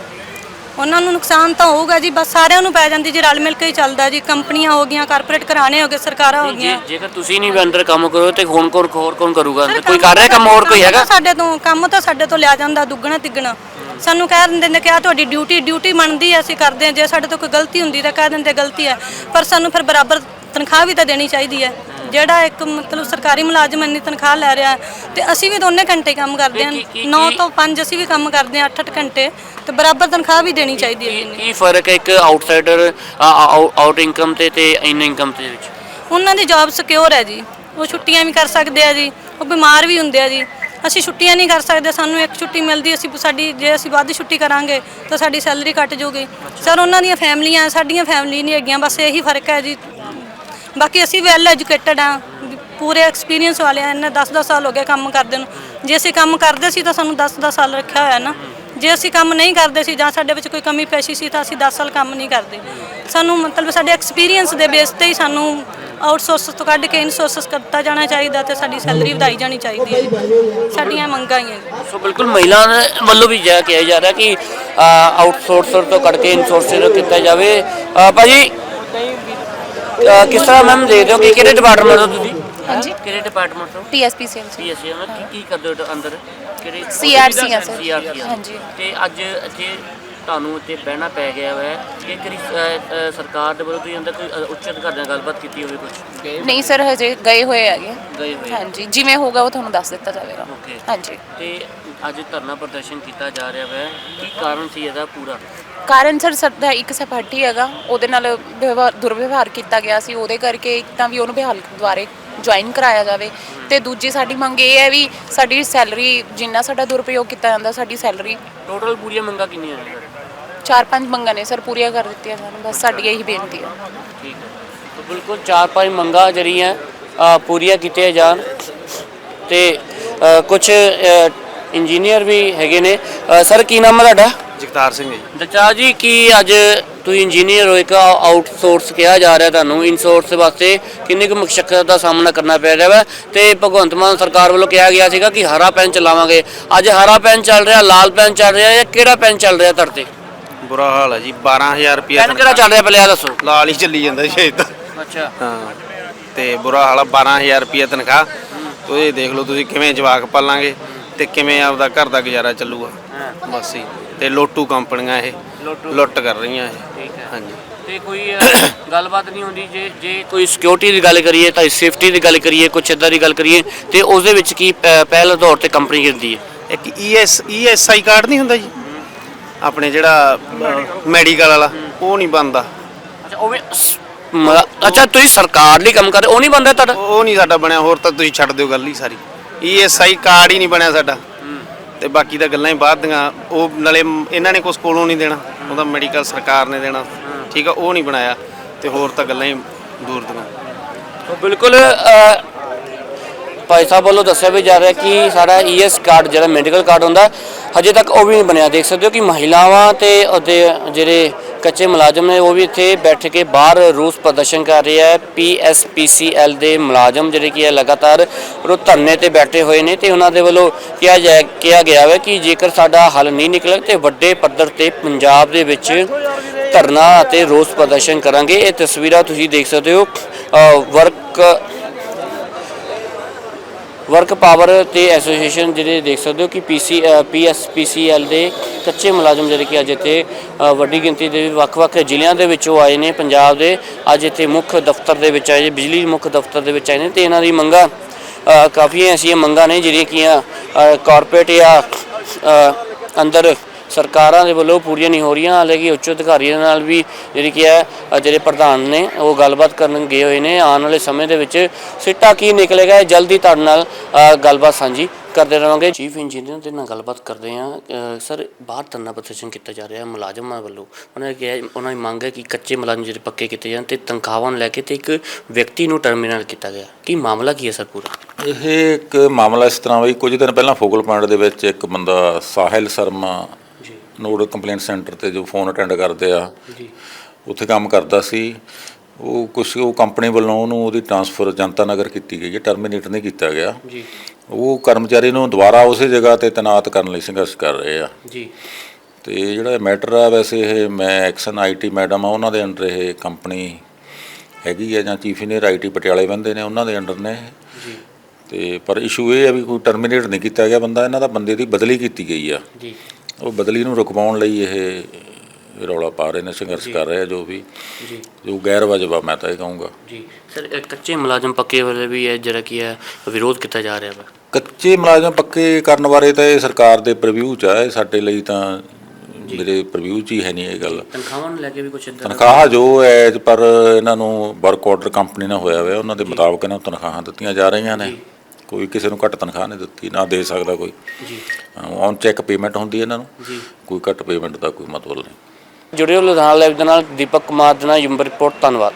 ਉਹਨਾਂ ਨੂੰ ਨੁਕਸਾਨ ਤਾਂ ਹੋਊਗਾ ਜੀ ਬਸ ਸਾਰਿਆਂ ਨੂੰ ਪੈ ਜਾਂਦੀ ਜੀ ਰਲ ਮਿਲ ਕੇ ਹੀ ਚੱਲਦਾ ਜੀ ਕੰਪਨੀਆਂ ਹੋ ਗਈਆਂ ਕਾਰਪੋਰੇਟ ਘਰਾਣੇ ਹੋ ਗਏ ਸਰਕਾਰਾਂ ਹੋ ਗਈਆਂ। ਜੇਕਰ ਤੁਸੀਂ ਨਹੀਂ ਅੰਦਰ ਕੰਮ ਕਰੋ ਤੇ ਹੁਣ ਕੋਣ ਹੋਰ ਕੌਣ ਕਰੂਗਾ? ਅੰਦਰ ਕੋਈ ਕਰ ਰਿਹਾ ਕੰਮ ਹੋਰ ਕੋਈ ਹੈਗਾ? ਸਾਡੇ ਤੋਂ ਕੰਮ ਤਾਂ ਸਾਡੇ ਤੋਂ ਲਿਆ ਜਾਂਦਾ ਦੁੱਗਣਾ ਤਿੱਗਣਾ। ਸਾਨੂੰ ਕਹਿ ਦਿੰਦੇ ਨੇ ਕਿ ਆ ਤੁਹਾਡੀ ਡਿਊਟੀ ਡਿਊਟੀ ਬਣਦੀ ਹੈ ਅਸੀਂ ਕਰਦੇ ਹਾਂ। ਜੇ ਸਾਡੇ ਤੋਂ ਕੋਈ ਗਲਤੀ ਹੁੰਦੀ ਤਾਂ ਕਹਿ ਦਿੰਦੇ ਗਲਤੀ ਹੈ। ਪਰ ਸਾਨੂੰ ਫਿਰ ਬਰਾਬਰ ਤਨਖਾਹ ਵੀ ਤਾਂ ਦੇਣੀ ਚਾਹੀਦੀ ਹੈ। ਜਿਹੜਾ ਇੱਕ ਮਤਲਬ ਸਰਕਾਰੀ ਮੁਲਾਜ਼ਮ ਇੰਨੀ ਤਨਖਾਹ ਲੈ ਰਿਹਾ ਹੈ, ਤੇ ਅਸੀਂ ਵੀ ਦੋਨੇ ਘੰਟੇ ਕੰਮ ਕਰਦੇ ਹਾਂ। ਕੀ- ਕੀ- 9 ਤੋਂ 5 ਅਸੀਂ ਵੀ ਕੰਮ ਕਰਦੇ ਹਾਂ 8-8 ਘੰਟੇ ਤੇ ਬਰਾਬਰ ਤਨਖਾਹ ਵੀ ਦੇਣੀ ਚਾਹੀਦੀ ਹੈ ਕੀ ਜੀ ਕੀ ਫ਼ਰਕ ਹੈ ਇੱਕ ਆਊਟਸਾਈਡਰ ਆਊਟ ਇਨਕਮ ਤੇ ਤੇ ਇਨ ਇਨਕਮ ਤੇ ਵਿੱਚ? ਉਹਨਾਂ ਦੀ ਜੌਬ ਸਿਕਿਉਰ ਹੈ ਜੀ। ਉਹ ਛੁੱਟੀਆਂ ਵੀ ਕਰ ਸਕਦੇ ਆ ਜੀ। ਉਹ ਬਿਮਾਰ ਵੀ ਹੁੰਦੇ ਆ ਜੀ। ਅਸੀਂ ਛੁੱਟੀਆਂ ਨਹੀਂ ਕਰ ਸਕਦੇ। ਸਾਨੂੰ ਇੱਕ ਛੁੱਟੀ ਮਿਲਦੀ ਅਸੀਂ ਸਾਡੀ ਜੇ ਅਸੀਂ ਵੱਧ ਛੁੱਟੀ ਕਰਾਂਗੇ ਤਾਂ ਸਾਡੀ ਸੈਲਰੀ ਕੱਟ ਜਾਊਗੀ ਸਰ ਉਹਨਾਂ ਦੀਆਂ ਫੈਮਲੀਆਂ ਸਾਡੀਆਂ ਫੈਮਲੀ ਨਹੀਂ ਹੈਗੀਆਂ ਬਸ ਇਹੀ ਫ਼ਰਕ ਹੈ ਜੀ। ਬਾਕੀ ਅਸੀਂ ਵੈਲ ਐਜੂਕੇਟਡ ਆ ਪੂਰੇ ਐਕਸਪੀਰੀਅੰਸ ਵਾਲੇ ਆ ਇਹਨਾਂ 10-10 ਸਾਲ ਹੋ ਗਏ ਕੰਮ ਕਰਦੇ ਨੂੰ। ਜੇ ਅਸੀਂ ਕੰਮ ਕਰਦੇ ਸੀ ਤਾਂ ਸਾਨੂੰ 10-10 ਸਾਲ ਰੱਖਿਆ ਹੋਇਆ ਨਾ। ਜੇ ਅਸੀਂ ਕੰਮ ਨਹੀਂ ਕਰਦੇ ਸੀ ਜਾਂ ਸਾਡੇ ਵਿੱਚ ਕੋਈ ਕਮੀ ਪੇਸ਼ੀ ਸੀ ਤਾਂ ਅਸੀਂ 10 ਸਾਲ ਕੰਮ ਨਹੀਂ ਕਰਦੇ। ਸਾਨੂੰ ਮਤਲਬ ਸਾਡੇ ਐਕਸਪੀਰੀਅੰਸ ਦੇ ਬੇਸ ਤੇ ਹੀ ਸਾਨੂੰ ਆਊਟਸੋਰਸ ਤੋਂ ਕੱਢ ਕੇ ਇਨਸੋਰਸ ਕਰਤਾ ਜਾਣਾ ਚਾਹੀਦਾ ਤੇ ਸਾਡੀ ਸੈਲਰੀ ਵਧਾਈ ਜਾਣੀ ਚਾਹੀਦੀ ਹੈ। ਸਾਡੀਆਂ ਮੰਗਾਂ ਹੀ ਹੈ ਸੋ ਬਿਲਕੁਲ ਮਹਿਲਾ ਵੱਲੋਂ ਵੀ ਜਾ ਕਿਹਾ ਜਾ ਰਿਹਾ ਕਿ ਆਊਟਸੋਰਸਰ ਤੋਂ ਕੱਢ ਕੇ ਇਨਸੋਰਸਰ ਕੀਤਾ ਜਾਵੇ। ਭਾਜੀ ਅਹ, ਕਿਸ ਤਰ੍ਹਾਂ ਮੈਮ ਦੇਖਦੇ ਹੋ? ਕਿ ਕਿਹੜੇ ਡਿਪਾਰਟਮੈਂਟ ਤੋਂ ਤੁਸੀਂ? ਹਾਂਜੀ। ਕਿਹੜੇ ਡਿਪਾਰਟਮੈਂਟ ਤੋਂ? ਪੀਐਸਪੀ ਸੇਲਸ ਪੀਐਸਸੀ ਮੈਂ ਕੀ ਕੀ ਕਰਦੇ ਹੋ ਅੰਦਰ? ਕਿਹੜੇ CRC ਆ ਸਰ। CRC ਆ। ਹਾਂਜੀ। ਤੇ ਅੱਜ ਇੱਥੇ ਤੁਹਾਨੂੰ ਇੱਥੇ ਬਹਿਣਾ ਪੈ ਗਿਆ ਹੈ ਕਿ ਕਰੀ ਸਰਕਾਰ ਦੇ ਵੱਲੋਂ ਤੁਸੀਂ ਅੰਦਰ ਕੋਈ ਅ, ਉੱਚ ਅਧਿਕਾਰੀ ਨਾਲ ਗੱਲਬਾਤ ਕੀਤੀ ਹੋਵੇ ਕੁਝ ਨਹੀਂ ਸਰ ਹਜੇ ਗਏ ਹੋਏ ਹੈਗੇ। ਗਏ ਹੋਏ ਆ। ਹਾਂਜੀ ਜਿਵੇਂ ਹੋਗਾ ਉਹ ਤੁਹਾਨੂੰ ਦੱਸ ਦਿੱਤਾ ਜਾਵੇਗਾ। Okay. ਹਾਂਜੀ। ਤੇ ਅੱਜ ਧਰਨਾ ਪ੍ਰਦਰਸ਼ਨ ਕੀਤਾ ਜਾ ਰਿਹਾ ਹੈ ਕੀ ਕਾਰਨ ਸੀ ਇਹਦਾ ਪੂਰਾ? ਕਾਰਨ ਸਰ ਸਾਡਾ ਇੱਕ ਸਪਾਟੀ ਹੈਗਾ। ਉਹਦੇ ਨਾਲ ਵਿਵਹਾਰ ਦੁਰਵਿਵਹਾਰ ਕੀਤਾ ਗਿਆ ਸੀ। ਉਹਦੇ ਕਰਕੇ ਇੱਕ ਤਾਂ ਵੀ ਉਹਨੂੰ ਬਿਹਾਲ ਦੁਆਰੇ ਜੁਆਇਨ ਕਰਾਇਆ ਜਾਵੇ। ਤੇ ਦੂਜੀ ਸਾਡੀ ਮੰਗ ਇਹ ਹੈ ਵੀ ਸਾਡੀ ਸੈਲਰੀ ਜਿੰਨਾ ਸਾਡਾ ਦੁਰਉਪਯੋਗ ਕੀਤਾ ਜਾਂਦਾ ਸਾਡੀ ਸੈਲਰੀ ਟੋਟਲ ਪੂਰੀਆਂ ਮੰਗਾਂ ਕਿੰਨੀਆਂ ਨੇ ਸਰ? ਚਾਰ ਪੰਜ ਮੰਗਾਂ ਨੇ ਸਰ ਪੂਰੀਆਂ ਕਰ ਦਿੱਤੀਆਂ ਜਾਣ ਬਸ ਸਾਡੀ ਇਹੀ ਬੇਨਤੀ ਹੈ। ਠੀਕ ਹੈ। ਤਾਂ ਬਿਲਕੁਲ ਚਾਰ ਪੰਜ ਮੰਗਾਂ ਜਿਹੜੀਆਂ ਅ, ਪੂਰੀਆਂ ਕੀਤੀਆਂ ਜਾਣ ਤੇ ਕੁਝ ਇੰਜੀਨੀਅਰ ਵੀ ਹੈਗੇ ਨੇ। ਅ, ਸਰ ਕੀ ਨਾਮ ਹੈ ਤੁਹਾਡਾ? ਜਗਤਾਰ ਸਿੰਘ ਜੀ। ਦਚਾ ਜੀ ਕੀ ਅੱਜ ਤੁਸੀਂ ਇੰਜੀਨੀਅਰ ਹੋ ਇੱਕ ਆਊਟਸੋਰਸ ਕਿਹਾ ਜਾ ਰਿਹਾ ਤੁਹਾਨੂੰ ਇਨਸੋਰਸ ਵਾਸਤੇ ਕਿੰਨੀ ਕੁ ਮੁਸ਼ਕਲ ਦਾ ਸਾਹਮਣਾ ਕਰਨਾ ਪੈ ਰਿਹਾ ਵਾ? ਤੇ ਭਗਵੰਤ ਮਾਨ ਸਰਕਾਰ ਵੱਲੋਂ ਕਿਹਾ ਗਿਆ ਸੀਗਾ ਕਿ ਹਰਾ ਪੈਨ ਚਲਾਵਾਂਗੇ। ਅੱਜ ਹਰਾ ਪੈਨ ਚੱਲ ਰਿਹਾ ਲਾਲ ਪੈਨ ਚੱਲ ਰਿਹਾ ਜਾਂ ਕਿਹੜਾ ਪੈਨ ਚੱਲ ਰਿਹਾ ਤੁਹਾਡੇ ਬੁਰਾ ਹਾਲ ਹੈ ਜੀ 12000 ਰੁਪਏ ਪੈਨ ਕਿਹੜਾ ਚੱਲ ਰਿਹਾ ਪਹਿਲੇ ਇਹ ਦੱਸੋ। ਲਾਲ ਹੀ ਚੱਲੀ ਜਾਂਦਾ ਸ਼ਾਇਦ ਤਾਂ। ਅੱਛਾ। ਹਾਂ ਤੇ ਬੁਰਾ ਹਾਲ ਆ 12000 ਰੁਪਏ ਤਨਖਾਹ। ਤੁਸੀਂ ਦੇਖ ਲਓ ਤੁਸੀਂ ਕਿਵੇਂ ਜਵਾਕ ਪਾਲਾਂਗੇ ਤੇ ਕਿਵੇਂ ਆਪਦਾ ਘਰ ਦਾ ਗੁਜ਼ਾਰਾ ਚੱਲੂਗਾ। ਬਸ ਹੀ ਤੇ ਲੋਟੂ ਕੰਪਨੀਆਂ ਇਹ ਲੁੱਟ। ਕਰ ਰਹੀਆਂ ਇਹ। ਠੀਕ ਹੈ। ਹਾਂਜੀ। ਤੇ ਕੋਈ ਗੱਲਬਾਤ ਨਹੀਂ ਹੁੰਦੀ ਜੇ ਜੇ ਕੋਈ ਸਿਕਿਉਰਿਟੀ ਦੀ ਗੱਲ ਕਰੀਏ ਤਾਂ ਸੇਫਟੀ ਦੀ ਗੱਲ ਕਰੀਏ ਕੁਛ ਇਦਾਂ ਦੀ ਗੱਲ ਕਰੀਏ ਤੇ ਉਸ ਦੇ ਵਿੱਚ ਕੀ ਪਹਿਲ ਤੌਰ ਤੇ ਕੰਪਨੀ ਕਰਦੀ ਹੈ? ਇੱਕ ਈਐਸ ਈਐਸਆਈ ਕਾਰਡ ਨਹੀਂ ਹੁੰਦਾ ਜੀ? ਆਪਣੇ ਜਿਹੜਾ ਮੈਡੀਕਲ ਵਾਲਾ ਉਹ ਨਹੀਂ ਬਣਦਾ। ਅੱਛਾ ਉਹ ਵੀ ਸ- ਅੱਛਾ ਤੁਸੀਂ ਸਰਕਾਰ ਲਈ ਕੰਮ ਕਰ ਰਹੇ ਹੋ, ਉਹ ਨਹੀਂ ਬੰਦਾ ਤੁਹਾਡਾ? ਉਹ ਨਹੀਂ ਸਾਡਾ ਬਣਿਆ ਹੋਰ ਤਾਂ ਤੁਸੀਂ ਛੱਡ ਦਿਓ ਗੱਲ ਹੀ ਸਾਰੀ। ਈਐਸਆਈ ਕਾਰਡ ਹੀ ਨਹੀਂ ਬਣਿਆ ਸਾਡਾ। ਤੇ ਬਾਕੀ ਤਾਂ ਗੱਲਾਂ ਹੀ ਬਾਅਦ ਦੀਆਂ ਉਹ ਨਾਲੇ ਮ- ਇਹਨਾਂ ਨੇ ਕੁਛ ਕੋਲੋਂ ਨਹੀਂ ਦੇਣਾ ਉਹਦਾ ਮੈਡੀਕਲ ਸਰਕਾਰ ਨੇ ਦੇਣਾ। ਠੀਕ ਆ ਉਹ ਨਹੀਂ ਬਣਾਇਆ ਤੇ ਹੋਰ ਤਾਂ ਗੱਲਾਂ ਹੀ ਦੂਰ ਦੀਆਂ। ਬਿਲਕੁਲ ਅ, ਭਾਈ ਸਾਹਿਬ ਵੱਲੋਂ ਦੱਸਿਆ ਵੀ ਜਾ ਰਿਹਾ ਕਿ ਸਾਡਾ ਈਐਸ ਕਾਰਡ ਜਿਹੜਾ ਮੈਡੀਕਲ ਕਾਰਡ ਹੁੰਦਾ, ਹਜੇ ਤੱਕ ਉਹ ਵੀ ਨਹੀਂ ਬਣਿਆ। ਦੇਖ ਸਕਦੇ ਹੋ ਕਿ ਮਹਿਲਾਵਾਂ ਤੇ ਅਤੇ ਜਿਹੜੇ ਕੱਚੇ ਮੁਲਾਜ਼ਮ ਨੇ, ਉਹ ਵੀ ਇੱਥੇ ਬੈਠ ਕੇ ਬਾਹਰ ਰੋਸ ਪ੍ਰਦਰਸ਼ਨ ਕਰ ਰਹੇ ਹੈ। ਪੀਐਸਪੀਸੀਐਲ ਦੇ ਮੁਲਾਜ਼ਮ ਜਿਹੜੇ ਕੀ ਹੈ ਲਗਾਤਾਰ ਉਹ ਧਰਨੇ ਤੇ ਬੈਠੇ ਹੋਏ ਨੇ ਤੇ ਉਹਨਾਂ ਦੇ ਵੱਲੋਂ ਕਿਹਾ ਜਾ, ਕਿਹਾ ਗਿਆ ਹੈ ਕਿ ਜੇਕਰ ਸਾਡਾ ਹੱਲ ਨਹੀਂ ਨਿਕਲਿਆ ਤੇ ਵੱਡੇ ਪੱਧਰ ਤੇ ਪੰਜਾਬ ਦੇ ਵਿੱਚ ਧਰਨਾ ਅਤੇ ਰੋਸ ਪ੍ਰਦਰਸ਼ਨ ਕਰਾਂਗੇ। ਇਹ ਤਸਵੀਰਾਂ ਤੁਸੀਂ ਦੇਖ ਸਕਦੇ ਹੋ। ਵਰਕ ਵਰਕ ਪਾਵਰ ਤੇ ਐਸੋਸੀਏਸ਼ਨ ਜਿਹੜੇ ਦੇਖ ਸਕਦੇ ਹੋ ਕਿ ਪੀਸੀ ਪੀਐਸਪੀਸੀਐਲ ਦੇ ਕੱਚੇ ਮੁਲਾਜ਼ਮ ਜਿਹੜੇ ਕਿ ਅੱਜ ਇੱਥੇ ਵੱਡੀ ਗਿਣਤੀ ਦੇ ਵੱਖ-ਵੱਖ ਜ਼ਿਲ੍ਹਿਆਂ ਦੇ ਵਿੱਚੋਂ ਆਏ ਨੇ, ਪੰਜਾਬ ਦੇ ਅੱਜ ਇੱਥੇ ਮੁੱਖ ਦਫ਼ਤਰ ਦੇ ਵਿੱਚ ਆਏ ਬਿਜਲੀ ਮੁੱਖ ਦਫ਼ਤਰ ਦੇ ਵਿੱਚ ਆਏ ਨੇ ਤੇ ਇਹਨਾਂ ਦੀ ਮੰਗਾਂ ਕਾਫੀ ਐਸੀਆਂ ਮੰਗਾਂ ਨੇ ਜਿਹੜੀਆਂ ਕਿ ਕਾਰਪੋਰੇਟ ਜਾਂ ਅੰਦਰ ਸਰਕਾਰਾਂ ਦੇ ਵੱਲੋਂ ਪੂਰੀਆਂ ਨਹੀਂ ਹੋ ਰਹੀਆਂ, ਹਾਲਾਂਕਿ ਉੱਚ ਅਧਿਕਾਰੀਆਂ ਨਾਲ ਵੀ ਜਿਹੜੀ ਕੀ ਹੈ ਜਿਹੜੇ ਪ੍ਰਧਾਨ ਨੇ, ਉਹ ਗੱਲਬਾਤ ਕਰਨ ਗਏ ਹੋਏ ਨੇ। ਆਉਣ ਵਾਲੇ ਸਮੇਂ ਦੇ ਵਿੱਚ ਸਿੱਟਾ ਕੀ ਨਿਕਲੇਗਾ ਜਲਦੀ ਤੁਹਾਡੇ ਨਾਲ ਗੱਲਬਾਤ ਸਾਂਝੀ ਕਰਦੇ ਰਹਾਂਗੇ ਚੀਫ ਇੰਜੀਨੀਅਰ ਦੇ ਨਾਲ ਗੱਲਬਾਤ ਕਰਦੇ ਹਾਂ। ਸਰ, ਬਾਹਰ ਧਰਨਾ ਪ੍ਰਦਰਸ਼ਨ ਕੀਤਾ ਜਾ ਰਿਹਾ ਹੈ ਮੁਲਾਜ਼ਮਾਂ ਵੱਲੋਂ। ਉਹਨਾਂ ਨੇ ਕਿਹਾ, ਉਹਨਾਂ ਦੀ ਮੰਗ ਹੈ ਕਿ ਕੱਚੇ ਮੁਲਾਜ਼ਮ ਜਿਹੜੇ ਪੱਕੇ ਕੀਤੇ ਜਾਣ ਤੇ ਤਨਖਾਹਾਂ ਨੂੰ ਲੈ ਕੇ ਤੇ ਇੱਕ ਵਿਅਕਤੀ ਨੂੰ ਟਰਮੀਨਲ ਕੀਤਾ ਗਿਆ। ਕੀ ਮਾਮਲਾ ਕੀ ਹੈ ਸਰ ਪੂਰਾ? ਇਹ ਇੱਕ ਮਾਮਲਾ ਇਸ ਤਰ੍ਹਾਂ ਵੀ ਕੁਝ ਦਿਨ ਪਹਿਲਾਂ ਫੋਕਲ ਪੁਆਇੰਟ ਦੇ ਵਿੱਚ ਇੱਕ ਬੰਦਾ, Sahil Sharma node complaint centre ਤੇ ਜੋ ਫੋਨ ਅਟੈਂਡ ਕਰਦੇ ਆ। ਜੀ। ਉੱਥੇ ਕੰਮ ਕਰਦਾ ਸੀ। ਉਹ ਕੁਛ ਉਹ ਕੰਪਨੀ ਵੱਲੋਂ ਉਹਨੂੰ ਉਹਦੀ ਟਰਾਂਸਫਰ ਜਨਤਾ ਨਗਰ ਕੀਤੀ ਗਈ ਹੈ ਟਰਮੀਨੇਟ ਨਹੀਂ ਕੀਤਾ ਗਿਆ। ਜੀ। ਉਹ ਕਰਮਚਾਰੀ ਨੂੰ ਦੁਬਾਰਾ ਉਸੇ ਜਗ੍ਹਾ ਤੇ ਤੈਨਾਤ ਕਰਨ ਲਈ ਸੰਘਰਸ਼ ਕਰ ਰਹੇ ਆ। ਜੀ। ਤੇ ਜਿਹੜਾ ਮੈਟਰ ਆ ਵੈਸੇ ਇਹ ਮੈਂ ਐਕਸ਼ਨ ਆਈਟੀ ਮੈਡਮ ਆ ਉਹਨਾਂ ਦੇ ਅੰਡਰ ਇਹ ਕੰਪਨੀ ਹੈਗੀ ਆ ਜਾਂ ਚੀਫ ਇੰਜੀਨੀਅਰ ਆਈਟੀ ਪਟਿਆਲੇ ਬੰਦੇ ਨੇ ਉਹਨਾਂ ਦੇ ਅੰਡਰ ਨੇ। ਜੀ। ਤੇ ਪਰ ਇਸ਼ੂ ਇਹ ਹੈ ਵੀ ਕੋਈ ਟਰਮੀਨੇਟ ਨਹੀਂ ਕੀਤਾ ਗਿਆ ਬੰਦਾ ਇਹਨਾਂ ਦਾ ਬੰਦੇ ਦੀ ਬਦਲੀ ਕੀਤੀ ਗਈ ਆ। ਜੀ। ਉਹ ਬਦਲੀ ਨੂੰ ਰੁਕਵਾਉਣ ਲਈ ਇਹ ਰੌਲਾ ਪਾ ਰਹੇ ਨੇ ਸੰਘਰਸ਼ ਕਰ ਰਹੇ ਆ ਜੋ ਵੀ। ਜੀ। ਜੋ ਗੈਰ ਵਾਜਬ ਮੈਂ ਤਾਂ ਇਹ ਕਹੂੰਗਾ। ਜੀ। ਸਰ ਕੱਚੇ ਮੁਲਾਜ਼ਮ ਪੱਕੇ ਵਾਲੇ ਵੀ ਹੈ ਜਿਹੜਾ ਕੀ ਹੈ ਵਿਰੋਧ ਕੀਤਾ ਜਾ ਰਿਹਾ ਵਾ? ਕੱਚੇ ਮੁਲਾਜ਼ਮ ਪੱਕੇ ਕਰਨ ਬਾਰੇ ਤਾਂ ਇਹ ਸਰਕਾਰ ਦੇ ਪ੍ਰੀਵਿਊ ਚ ਆ ਇਹ ਸਾਡੇ ਲਈ ਤਾਂ ਮੇਰੇ ਪ੍ਰੀਵਿਊ ਚ ਹੀ ਹੈ ਨਹੀਂ ਇਹ ਗੱਲ। ਤਨਖਾਹਾਂ ਨੂੰ ਲੈ ਕੇ ਵੀ ਕੁਝ ਇਦਾਂ ਤਨਖਾਹ ਜੋ ਹੈ ਪਰ ਇਹਨਾਂ ਨੂੰ ਵਰਕ ਆਰਡਰ ਕੰਪਨੀ ਨਾਲ ਹੋਇਆ ਹੋਇਆ ਉਹਨਾਂ ਦੇ ਮੁਤਾਬਕ ਇਹਨਾਂ ਨੂੰ ਤਨਖਾਹਾਂ ਦਿੱਤੀਆਂ ਜਾ ਰਹੀਆਂ ਨੇ। ਕੋਈ ਕਿਸੇ ਨੂੰ ਘੱਟ ਤਨਖਾਹ ਨਹੀਂ ਦਿੱਤੀ ਨਾ ਦੇ ਸਕਦਾ ਕੋਈ। ਜੀ। ਔਨ ਚੈੱਕ ਪੇਮੈਂਟ ਹੁੰਦੀ ਹੈ ਇਹਨਾਂ ਨੂੰ। ਜੀ। ਕੋਈ ਘੱਟ ਪੇਮੈਂਟ ਦਾ ਕੋਈ ਮਤਲਬ ਨਹੀਂ। ਜੁੜੇ ਹੋ ਲੁਧਿਆਣਾ ਲਾਈਵ ਦੇ ਨਾਲ ਦੀਪਕ ਕੁਮਾਰ ਦੇ ਨਾਲ ਯੂਮ ਰਿਪੋਰਟ ਧੰਨਵਾਦ।